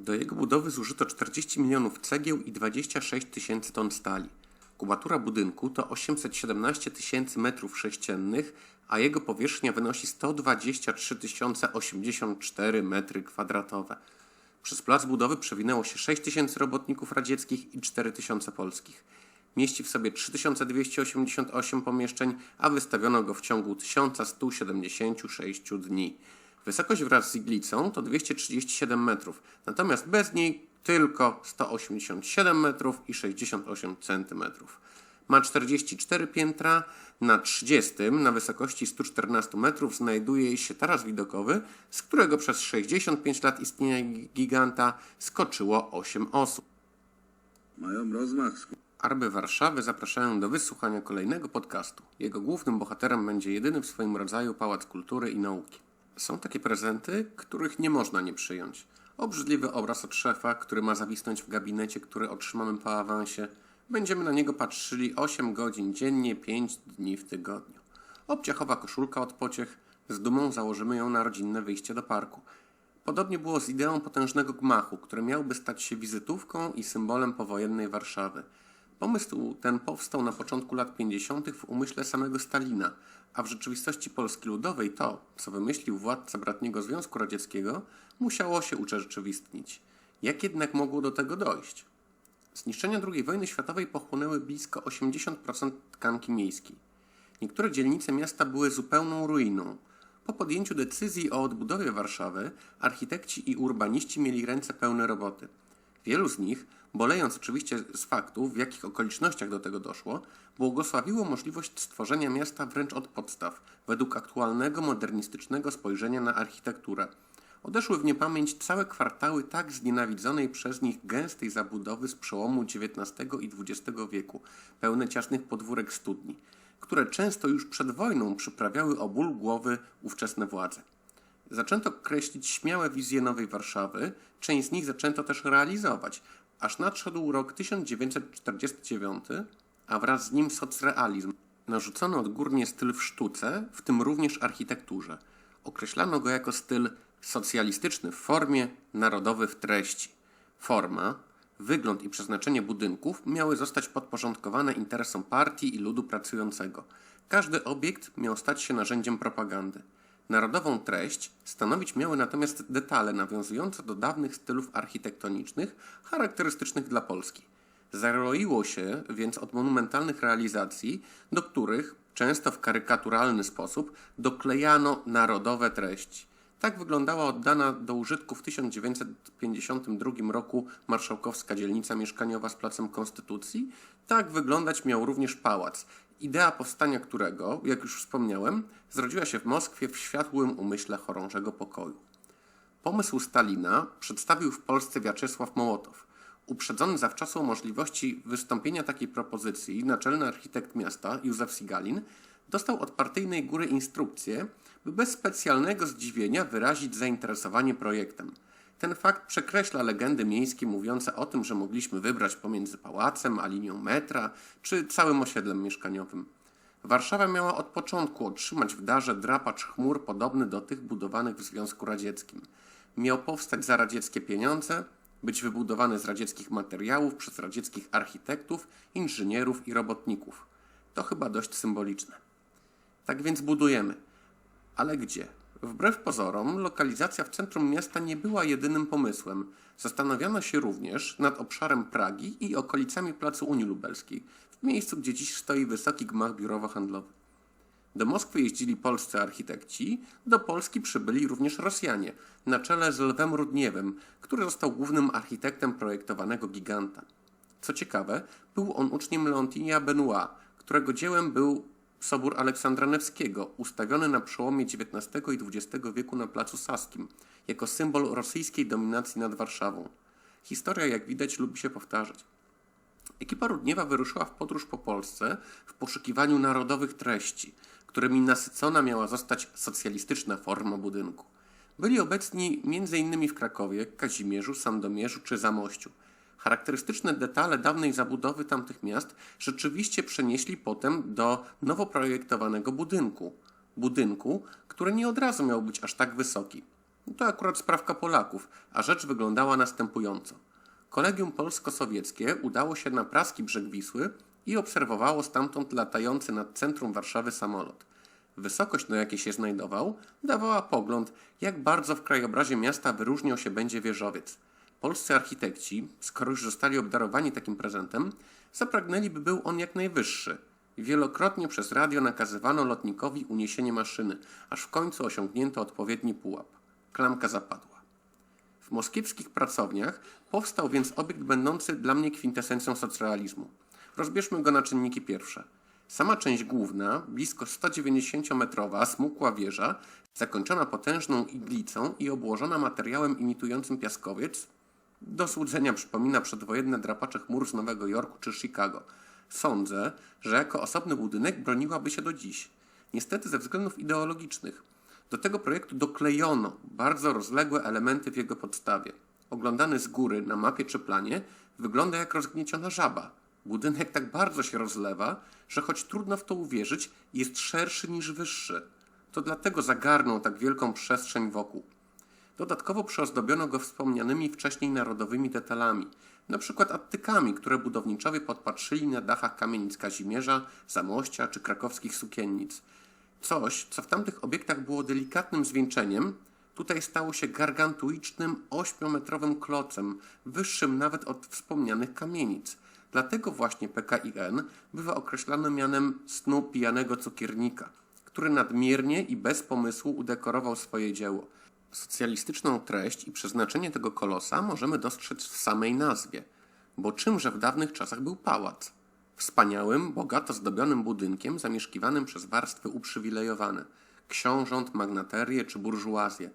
Do jego budowy zużyto 40 milionów cegieł i 26 tysięcy ton stali. Kubatura budynku to 817 tysięcy metrów sześciennych, a jego powierzchnia wynosi 123 084 metry kwadratowe. Przez plac budowy przewinęło się 6 tysięcy robotników radzieckich i 4 tysiące polskich. Mieści w sobie 3288 pomieszczeń, a wystawiono go w ciągu 1176 dni. Wysokość wraz z iglicą to 237 metrów, natomiast bez niej tylko 187 metrów i 68 centymetrów. Ma 44 piętra, na 30 na wysokości 114 metrów znajduje się taras widokowy, z którego przez 65 lat istnienia giganta skoczyło 8 osób. Mają rozmach. Arby Warszawy zapraszają do wysłuchania kolejnego podcastu. Jego głównym bohaterem będzie jedyny w swoim rodzaju Pałac Kultury i Nauki. Są takie prezenty, których nie można nie przyjąć. Obrzydliwy obraz od szefa, który ma zawisnąć w gabinecie, który otrzymamy po awansie. Będziemy na niego patrzyli 8 godzin dziennie, 5 dni w tygodniu. Obciachowa koszulka od pociech, z dumą założymy ją na rodzinne wyjście do parku. Podobnie było z ideą potężnego gmachu, który miałby stać się wizytówką i symbolem powojennej Warszawy. Pomysł ten powstał na początku lat 50. w umyśle samego Stalina, a w rzeczywistości Polski Ludowej to, co wymyślił władca bratniego Związku Radzieckiego, musiało się urzeczywistnić. Jak jednak mogło do tego dojść? Zniszczenia II wojny światowej pochłonęły blisko 80% tkanki miejskiej. Niektóre dzielnice miasta były zupełną ruiną. Po podjęciu decyzji o odbudowie Warszawy, architekci i urbaniści mieli ręce pełne roboty. Wielu z nich, bolejąc oczywiście z faktu, w jakich okolicznościach do tego doszło, błogosławiło możliwość stworzenia miasta wręcz od podstaw, według aktualnego, modernistycznego spojrzenia na architekturę. Odeszły w niepamięć całe kwartały tak znienawidzonej przez nich gęstej zabudowy z przełomu XIX i XX wieku, pełne ciasnych podwórek studni, które często już przed wojną przyprawiały o ból głowy ówczesne władze. Zaczęto kreślić śmiałe wizje nowej Warszawy, część z nich zaczęto też realizować, aż nadszedł rok 1949, a wraz z nim socrealizm. Narzucono odgórnie styl w sztuce, w tym również architekturze. Określano go jako styl socjalistyczny w formie, narodowy w treści. Forma, wygląd i przeznaczenie budynków miały zostać podporządkowane interesom partii i ludu pracującego. Każdy obiekt miał stać się narzędziem propagandy. Narodową treść stanowić miały natomiast detale nawiązujące do dawnych stylów architektonicznych charakterystycznych dla Polski. Zaroiło się więc od monumentalnych realizacji, do których, często w karykaturalny sposób, doklejano narodowe treści. Tak wyglądała oddana do użytku w 1952 roku marszałkowska dzielnica mieszkaniowa z Placem Konstytucji. Tak wyglądać miał również pałac, idea powstania którego, jak już wspomniałem, zrodziła się w Moskwie w światłym umyśle chorążego pokoju. Pomysł Stalina przedstawił w Polsce Wiaczesław Mołotow. Uprzedzony zawczasu o możliwości wystąpienia takiej propozycji, naczelny architekt miasta Józef Sigalin dostał od partyjnej góry instrukcję, by bez specjalnego zdziwienia wyrazić zainteresowanie projektem. Ten fakt przekreśla legendy miejskie mówiące o tym, że mogliśmy wybrać pomiędzy pałacem a linią metra, czy całym osiedlem mieszkaniowym. Warszawa miała od początku otrzymać w darze drapacz chmur podobny do tych budowanych w Związku Radzieckim. Miał powstać za radzieckie pieniądze, być wybudowany z radzieckich materiałów przez radzieckich architektów, inżynierów i robotników. To chyba dość symboliczne. Tak więc budujemy. Ale gdzie? Wbrew pozorom, lokalizacja w centrum miasta nie była jedynym pomysłem. Zastanowiono się również nad obszarem Pragi i okolicami Placu Unii Lubelskiej, w miejscu, gdzie dziś stoi wysoki gmach biurowo-handlowy. Do Moskwy jeździli polscy architekci, do Polski przybyli również Rosjanie, na czele z Lwem Rudniewem, który został głównym architektem projektowanego giganta. Co ciekawe, był on uczniem Leontinia Benoit, którego dziełem był Sobór Aleksandra Nevskiego, ustawiony na przełomie XIX i XX wieku na Placu Saskim, jako symbol rosyjskiej dominacji nad Warszawą. Historia, jak widać, lubi się powtarzać. Ekipa Rudniewa wyruszyła w podróż po Polsce w poszukiwaniu narodowych treści, którymi nasycona miała zostać socjalistyczna forma budynku. Byli obecni m.in. w Krakowie, Kazimierzu, Sandomierzu czy Zamościu. Charakterystyczne detale dawnej zabudowy tamtych miast rzeczywiście przenieśli potem do nowo projektowanego budynku. Budynku, który nie od razu miał być aż tak wysoki. To akurat sprawka Polaków, a rzecz wyglądała następująco. Kolegium polsko-sowieckie udało się na praski brzeg Wisły i obserwowało stamtąd latający nad centrum Warszawy samolot. Wysokość, na jakiej się znajdował, dawała pogląd, jak bardzo w krajobrazie miasta wyróżniał się będzie wieżowiec. Polscy architekci, skoro już zostali obdarowani takim prezentem, zapragnęli, by był on jak najwyższy. Wielokrotnie przez radio nakazywano lotnikowi uniesienie maszyny, aż w końcu osiągnięto odpowiedni pułap. Klamka zapadła. W moskiewskich pracowniach powstał więc obiekt będący dla mnie kwintesencją socrealizmu. Rozbierzmy go na czynniki pierwsze. Sama część główna, blisko 190-metrowa, smukła wieża, zakończona potężną iglicą i obłożona materiałem imitującym piaskowiec, do złudzenia przypomina przedwojenne drapacze chmur z Nowego Jorku czy Chicago. Sądzę, że jako osobny budynek broniłaby się do dziś. Niestety ze względów ideologicznych. Do tego projektu doklejono bardzo rozległe elementy w jego podstawie. Oglądany z góry na mapie czy planie wygląda jak rozgnieciona żaba. Budynek tak bardzo się rozlewa, że choć trudno w to uwierzyć, jest szerszy niż wyższy. To dlatego zagarnął tak wielką przestrzeń wokół. Dodatkowo przyozdobiono go wspomnianymi wcześniej narodowymi detalami, przykład attykami, które budowniczowie podpatrzyli na dachach kamienic Kazimierza, Zamościa czy krakowskich sukiennic. Coś, co w tamtych obiektach było delikatnym zwieńczeniem, tutaj stało się gargantuicznym ośmiometrowym klocem, wyższym nawet od wspomnianych kamienic. Dlatego właśnie PKIN bywa określany mianem snu pijanego cukiernika, który nadmiernie i bez pomysłu udekorował swoje dzieło. Socjalistyczną treść i przeznaczenie tego kolosa możemy dostrzec w samej nazwie. Bo czymże w dawnych czasach był pałac? Wspaniałym, bogato zdobionym budynkiem zamieszkiwanym przez warstwy uprzywilejowane książąt, magnaterię czy burżuazję.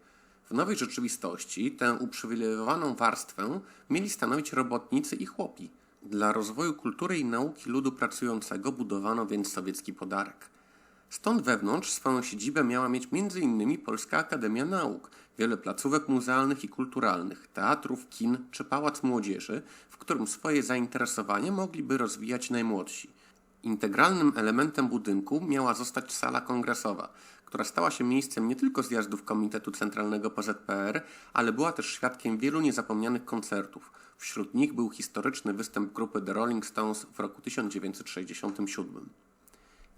W nowej rzeczywistości tę uprzywilejowaną warstwę mieli stanowić robotnicy i chłopi. Dla rozwoju kultury i nauki ludu pracującego budowano więc sowiecki podarek. Stąd wewnątrz swoją siedzibę miała mieć m.in. Polska Akademia Nauk, wiele placówek muzealnych i kulturalnych, teatrów, kin czy pałac młodzieży, w którym swoje zainteresowanie mogliby rozwijać najmłodsi. Integralnym elementem budynku miała zostać sala kongresowa, która stała się miejscem nie tylko zjazdów Komitetu Centralnego PZPR, ale była też świadkiem wielu niezapomnianych koncertów. Wśród nich był historyczny występ grupy The Rolling Stones w roku 1967.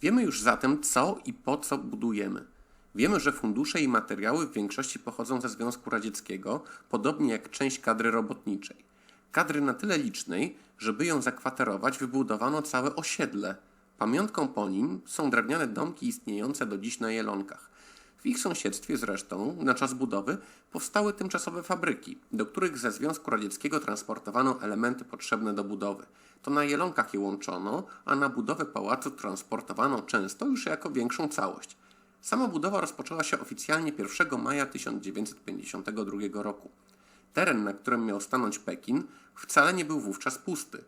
Wiemy już zatem, co i po co budujemy. Wiemy, że fundusze i materiały w większości pochodzą ze Związku Radzieckiego, podobnie jak część kadry robotniczej. Kadry na tyle licznej, żeby ją zakwaterować, wybudowano całe osiedle. Pamiątką po nim są drewniane domki istniejące do dziś na Jelonkach. W ich sąsiedztwie zresztą, na czas budowy, powstały tymczasowe fabryki, do których ze Związku Radzieckiego transportowano elementy potrzebne do budowy. To na Jelonkach je łączono, a na budowę pałacu transportowano często już jako większą całość. Sama budowa rozpoczęła się oficjalnie 1 maja 1952 roku. Teren, na którym miał stanąć Pekin, wcale nie był wówczas pusty.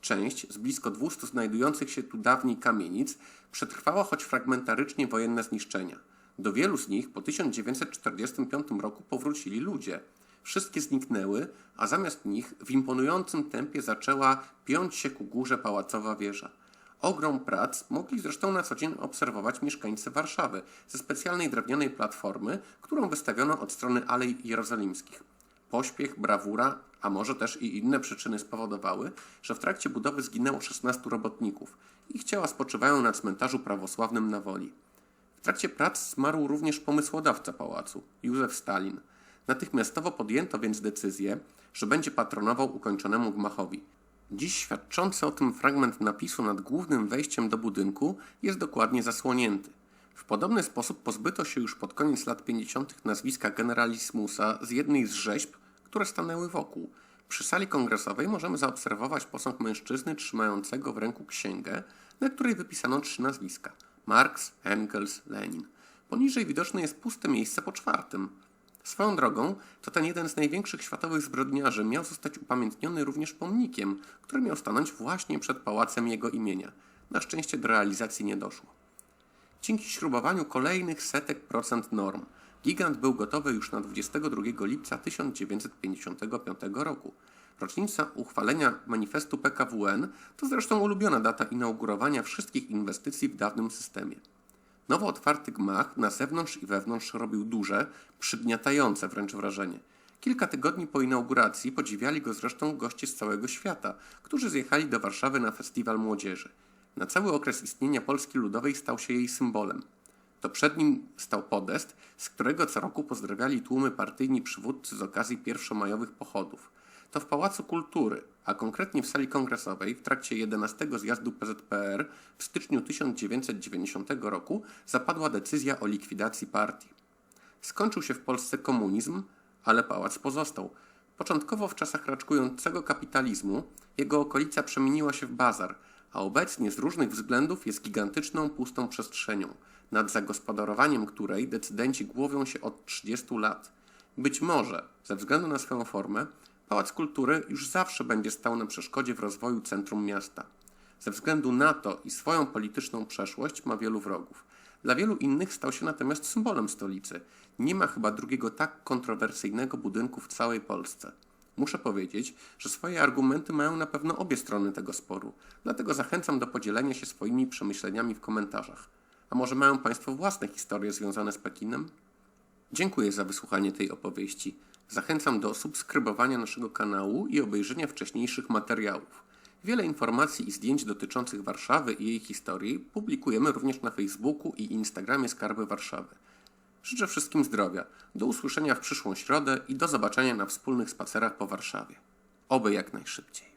Część z blisko 200 znajdujących się tu dawniej kamienic przetrwała choć fragmentarycznie wojenne zniszczenia. Do wielu z nich po 1945 roku powrócili ludzie. Wszystkie zniknęły, a zamiast nich w imponującym tempie zaczęła piąć się ku górze pałacowa wieża. Ogrom prac mogli zresztą na co dzień obserwować mieszkańcy Warszawy ze specjalnej drewnianej platformy, którą wystawiono od strony Alei Jerozolimskich. Pośpiech, brawura, a może też i inne przyczyny spowodowały, że w trakcie budowy zginęło 16 robotników. Ich ciała spoczywają na cmentarzu prawosławnym na Woli. W trakcie prac zmarł również pomysłodawca pałacu, Józef Stalin. Natychmiastowo podjęto więc decyzję, że będzie patronował ukończonemu gmachowi. Dziś świadczący o tym fragment napisu nad głównym wejściem do budynku jest dokładnie zasłonięty. W podobny sposób pozbyto się już pod koniec lat 50. nazwiska generalismusa z jednej z rzeźb, które stanęły wokół. Przy sali kongresowej możemy zaobserwować posąg mężczyzny trzymającego w ręku księgę, na której wypisano trzy nazwiska: Marx, Engels, Lenin. Poniżej widoczne jest puste miejsce po czwartym. Swoją drogą, to ten jeden z największych światowych zbrodniarzy miał zostać upamiętniony również pomnikiem, który miał stanąć właśnie przed pałacem jego imienia. Na szczęście do realizacji nie doszło. Dzięki śrubowaniu kolejnych setek procent norm, gigant był gotowy już na 22 lipca 1955 roku. Rocznica uchwalenia manifestu PKWN to zresztą ulubiona data inaugurowania wszystkich inwestycji w dawnym systemie. Nowo otwarty gmach na zewnątrz i wewnątrz robił duże, przygniatające wręcz wrażenie. Kilka tygodni po inauguracji podziwiali go zresztą goście z całego świata, którzy zjechali do Warszawy na festiwal młodzieży. Na cały okres istnienia Polski Ludowej stał się jej symbolem. To przed nim stał podest, z którego co roku pozdrawiali tłumy partyjni przywódcy z okazji pierwszomajowych pochodów. To w Pałacu Kultury, a konkretnie w sali kongresowej, w trakcie 11 zjazdu PZPR w styczniu 1990 roku zapadła decyzja o likwidacji partii. Skończył się w Polsce komunizm, ale pałac pozostał. Początkowo w czasach raczkującego kapitalizmu jego okolica przemieniła się w bazar, a obecnie z różnych względów jest gigantyczną, pustą przestrzenią, nad zagospodarowaniem której decydenci głowią się od 30 lat. Być może, ze względu na swoją formę, Pałac Kultury już zawsze będzie stał na przeszkodzie w rozwoju centrum miasta. Ze względu na to i swoją polityczną przeszłość ma wielu wrogów. Dla wielu innych stał się natomiast symbolem stolicy. Nie ma chyba drugiego tak kontrowersyjnego budynku w całej Polsce. Muszę powiedzieć, że swoje argumenty mają na pewno obie strony tego sporu, dlatego zachęcam do podzielenia się swoimi przemyśleniami w komentarzach. A może mają Państwo własne historie związane z Pekinem? Dziękuję za wysłuchanie tej opowieści. Zachęcam do subskrybowania naszego kanału i obejrzenia wcześniejszych materiałów. Wiele informacji i zdjęć dotyczących Warszawy i jej historii publikujemy również na Facebooku i Instagramie Skarby Warszawy. Życzę wszystkim zdrowia, do usłyszenia w przyszłą środę i do zobaczenia na wspólnych spacerach po Warszawie. Oby jak najszybciej.